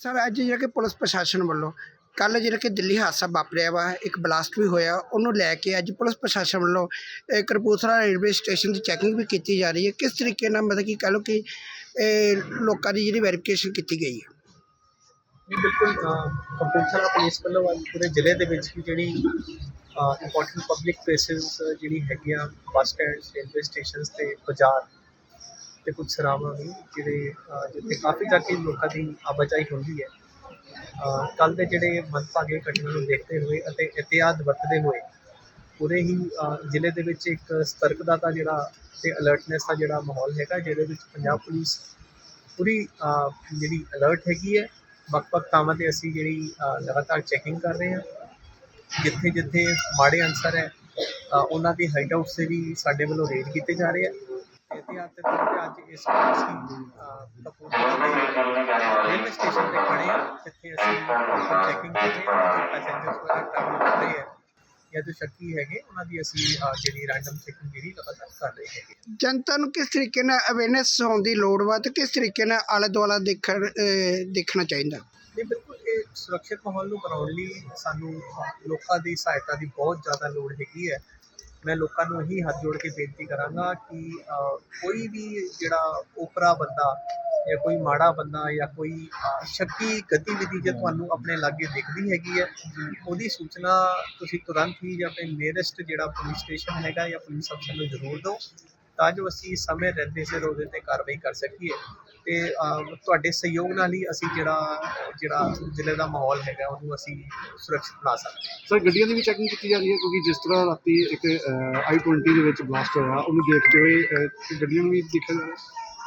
Sir ਅੱਜ ਜਿਹੜਾ ਕਿ ਪੁਲਿਸ ਪ੍ਰਸ਼ਾਸਨ ਵੱਲੋਂ ਕੱਲ ਜਿਹੜਾ ਕਿ ਦਿੱਲੀ ਹਾਦਸਾ ਵਾਪਰਿਆ ਵਾ ਇੱਕ ਬਲਾਸਟ ਵੀ ਹੋਇਆ ਉਹਨੂੰ ਲੈ ਕੇ ਅੱਜ ਪੁਲਿਸ ਪ੍ਰਸ਼ਾਸਨ ਵੱਲੋਂ ਇਹ ਕਪੂਰਥਲਾ ਰੇਲਵੇ ਸਟੇਸ਼ਨ ਦੀ ਚੈਕਿੰਗ ਵੀ ਕੀਤੀ ਜਾ ਰਹੀ ਹੈ। ਕਿਸ ਤਰੀਕੇ ਨਾਲ ਮਤਲਬ ਕਿ ਕਹ ਲਓ ਕਿ ਇਹ ਲੋਕਾਂ ਦੀ ਜਿਹੜੀ ਵੈਰੀਫਿਕੇਸ਼ਨ ਕੀਤੀ ਗਈ ਹੈ? ਨਹੀਂ ਬਿਲਕੁਲ ਅਹ, ਕਪੂਰਥਲਾ ਪੁਲਿਸ ਵੱਲੋਂ ਅੱਜ ਪੂਰੇ ਜ਼ਿਲ੍ਹੇ ਦੇ ਵਿੱਚ ਵੀ ਜਿਹੜੀ ਇੰਪੋਰਟੈਂਟ ਪਬਲਿਕ ਪਲੇਸਿਸ ਜਿਹੜੀ ਹੈਗੀਆਂ ਬੱਸ ਸਟੈਂਡਸ ਰੇਲਵੇ ਸਟੇਸ਼ਨਸ ਤੇ ਬਾਜ਼ਾਰ ਤੇ ਕੁਝ ਸਰਾਵਾਂ ਵੀ ਜਿਹੜੇ ਜਿੱਥੇ ਕਾਫੀ ਜਾ ਕੇ ਲੋਕਾਂ ਦੀ ਆਵਾਜਾਈ ਹੁੰਦੀ ਹੈ। ਕੱਲ ਦੇ ਜਿਹੜੇ ਮੰਦਭਾਗੇ ਘਟਨਾ ਨੂੰ ਦੇਖਦੇ ਹੋਏ ਅਤੇ ਇhtiyਾਤ ਵਰਤਦੇ ਹੋਏ ਪੂਰੇ ਹੀ ਜ਼ਿਲ੍ਹੇ ਦੇ ਵਿੱਚ ਇੱਕ ਸਤਰਕਤਾ ਦਾ ਜਿਹੜਾ ਤੇ ਅਲਰਟਨੈਸ ਦਾ ਜਿਹੜਾ ਮਾਹੌਲ ਹੈਗਾ, ਜਿਹਦੇ ਵਿੱਚ ਪੰਜਾਬ ਪੁਲਿਸ ਪੂਰੀ ਜਿਹੜੀ ਅਲਰਟ ਹੈਗੀ ਹੈ। ਵੱਖ-ਵੱਖ ਥਾਵਾਂ ਤੇ ਅਸੀਂ ਜਿਹੜੀ ਲਗਾਤਾਰ ਚੈਕਿੰਗ ਕਰ ਰਹੇ ਹਾਂ। ਜਿੱਥੇ ਜਿੱਥੇ ਮਾੜੇ ਅਨਸਰ ਹੈ ਉਹਨਾਂ ਦੀ ਹਾਈਡ ਆਊਟਸ ਤੇ ਵੀ ਸਾਡੇ ਵੱਲੋਂ ਰੇਡ ਕੀਤੇ ਜਾ ਰਹੇ ਆ। ਦੇ ਤੌਰ ਤੇ ਅੱਜ ਇਸ ਅਹ, ਕਪੂਰਥਲਾ ਦੇ ਰੇਲਵੇ ਸਟੇਸ਼ਨ ਤੇ ਖੜੇ ਹਾਂ ਜਿੱਥੇ ਅਸੀਂ ਚੈਕਿੰਗ ਕਰ ਰਹੇ ਹਾਂ ਜੋ ਪੈਸੇਂਜਰਸ ਵਗੈਰਾ ਟਰੈਵਲ ਕਰ ਰਹੇ ਹੈ। ਜਾਂ ਜੋ ਸ਼ੱਕੀ ਹੈਗੇ ਉਹਨਾਂ ਦੀ ਅਸੀਂ ਜਿਹੜੀ ਰੈਂਡਮ ਚੈਕਿੰਗ ਜਿਹੜੀ ਲਗਾਤਾਰ ਕਰ ਰਹੇ ਹੈਗੇ ਜਨਤਾ ਨੂੰ ਕਿਸ ਤਰੀਕੇ ਨਾਲ ਅਵੇਅਰਨੈਸ ਹੋਣ ਦੀ ਲੋੜ ਵਾ ਤੇ ਕਿਸ ਤਰੀਕੇ ਨਾਲ ਆਲੇ ਦੁਆਲਾ ਦੇਖਣ ਦੇਖਣਾ ਚਾਹੀਦਾ? ਨਹੀਂ ਬਿਲਕੁਲ ਇਹ ਸੁਰੱਖਿਅਤ ਮਾਹੌਲ ਨੂੰ ਬਣਾਉਣ ਲਈ ਸਾਨੂੰ ਲੋਕਾਂ ਦੀ ਸਹਾਇਤਾ ਦੀ ਬਹੁਤ ਜ਼ਿਆਦਾ ਲੋੜ ਹੈਗੀ ਹੈ। ਮੈਂ ਲੋਕਾਂ ਨੂੰ ਇਹੀ ਹੱਥ ਜੋੜ ਕੇ ਬੇਨਤੀ ਕਰਾਂਗਾ ਕਿ ਕੋਈ ਵੀ ਜਿਹੜਾ ਓਪਰਾ ਬੰਦਾ ਜਾਂ ਕੋਈ ਮਾੜਾ ਬੰਦਾ ਜਾਂ ਕੋਈ ਸ਼ੱਕੀ ਗਤੀਵਿਧੀ ਜੇ ਤੁਹਾਨੂੰ ਆਪਣੇ ਲਾਗੇ ਦਿਖਦੀ ਹੈਗੀ ਹੈ, ਉਹਦੀ ਸੂਚਨਾ ਤੁਸੀਂ ਤੁਰੰਤ ਹੀ ਜਾਂ ਆਪਣੇ ਨੀਅਰੈਸਟ ਜਿਹੜਾ ਪੁਲਿਸ ਸਟੇਸ਼ਨ ਹੈਗਾ ਜਾਂ ਪੁਲਿਸ ਅਫਸਰ ਨੂੰ ਜ਼ਰੂਰ ਦਿਓ, ਤਾਂ ਜੋ ਅਸੀਂ ਸਮੇਂ ਰਹਿੰਦੇ ਸਿਰ ਉਹਦੇ ਤੇ ਕਾਰਵਾਈ ਕਰ ਸਕੀਏ। ਤੇ ਤੁਹਾਡੇ ਸਹਿਯੋਗ ਨਾਲ ਹੀ ਅਸੀਂ ਜਿਹੜਾ ਜਿਹੜਾ ਜ਼ਿਲ੍ਹੇ ਦਾ ਮਾਹੌਲ ਹੈਗਾ ਉਹਨੂੰ ਅਸੀਂ ਸੁਰੱਖਿਅਤ ਬਣਾ ਸਕਦੇ ਹਾਂ। ਸਰ ਗੱਡੀਆਂ ਦੀ ਵੀ ਚੈਕਿੰਗ ਕੀਤੀ ਜਾ ਰਹੀ ਹੈ ਕਿਉਂਕਿ ਜਿਸ ਤਰ੍ਹਾਂ ਰਾਤੀ ਇੱਕ ਆਈ 20 ਦੇ ਵਿੱਚ ਬਲਾਸਟ ਹੋਇਆ ਉਹਨੂੰ ਦੇਖਦੇ ਹੋਏ ਗੱਡੀਆਂ ਨੂੰ ਵੀ ਦੇਖਿਆ ਜਾ ਰਿਹਾ?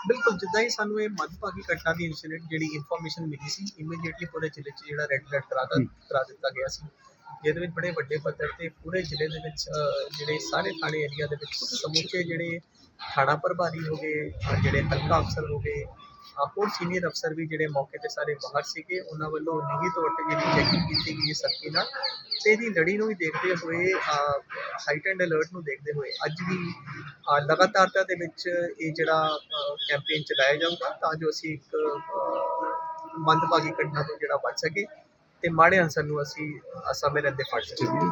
ਬਿਲਕੁਲ ਜਿੱਦਾਂ ਹੀ ਸਾਨੂੰ ਇਹ ਮੰਦਭਾਗੀ ਘਟਨਾ ਦੀ ਇਨਸੀਡੈਂਟ ਜਿਹੜੀ ਇਨਫੋਰਮੇਸ਼ਨ ਮਿਲੀ ਸੀ ਇਮੀਡੀਏਟਲੀ ਪੂਰੇ ਜ਼ਿਲ੍ਹੇ 'ਚ ਜਿਹੜਾ ਰੈੱਡ ਅਲਰਟ ਕਰਾ ਦਿੱਤਾ ਕਰਾ ਦਿੱਤਾ ਗਿਆ ਸੀ। ਜਿਹਦੇ ਵਿੱਚ ਬੜੇ ਵੱਡੇ ਪੱਧਰ ਤੇ ਪੂਰੇ ਜ਼ਿਲ੍ਹੇ ਦੇ ਵਿੱਚ ਜਿਹੜੇ ਸਾਰੇ ਥਾਣੇ ਏਰੀਆ ਦੇ ਵਿੱਚ ਸਮੁੱਚੇ ਜਿਹੜੇ ਥਾਣਾ ਪ੍ਰਭਾਰੀ ਹੋ ਗਏ ਜਿਹੜੇ ਹਲਕਾ ਅਫਸਰ ਹੋ ਗਏ ਹੋਰ ਸੀਨੀਅਰ ਅਫਸਰ ਵੀ ਜਿਹੜੇ ਮੌਕੇ ਤੇ ਸਾਰੇ ਬਾਹਰ ਸੀਗੇ ਉਹਨਾਂ ਵੱਲੋਂ ਨਿੱਜੀ ਤੌਰ ਤੇ ਜਿਹੜੀ ਚੈਕਿੰਗ ਕੀਤੀ ਗਈ ਸਖਤੀ ਨਾਲ ਤੇ ਇਹਦੀ ਲੜੀ ਨੂੰ ਵੀ ਦੇਖਦੇ ਹੋਏ ਹਾਈਟ ਐਂਡ ਅਲਰਟ ਨੂੰ ਦੇਖਦੇ ਹੋਏ ਅੱਜ ਵੀ ਅਹ, ਲਗਾਤਾਰਤਾ ਦੇ ਵਿੱਚ ਇਹ ਜਿਹੜਾ ਕੈਂਪੇਨ ਚਲਾਇਆ ਜਾਊਗਾ ਤਾਂ ਜੋ ਅਸੀਂ ਇੱਕ ਮੰਦਭਾਗੀ ਘਟਨਾ ਤੋਂ ਜਿਹੜਾ ਬਚ ਸਕੇ ਤੇ ਮਾੜੇ ਅਨਸਰ ਨੂੰ ਅਸੀਂ ਸਮੇਂ ਰਹਿੰਦੇ ਫੜ ਸਕੀਏ।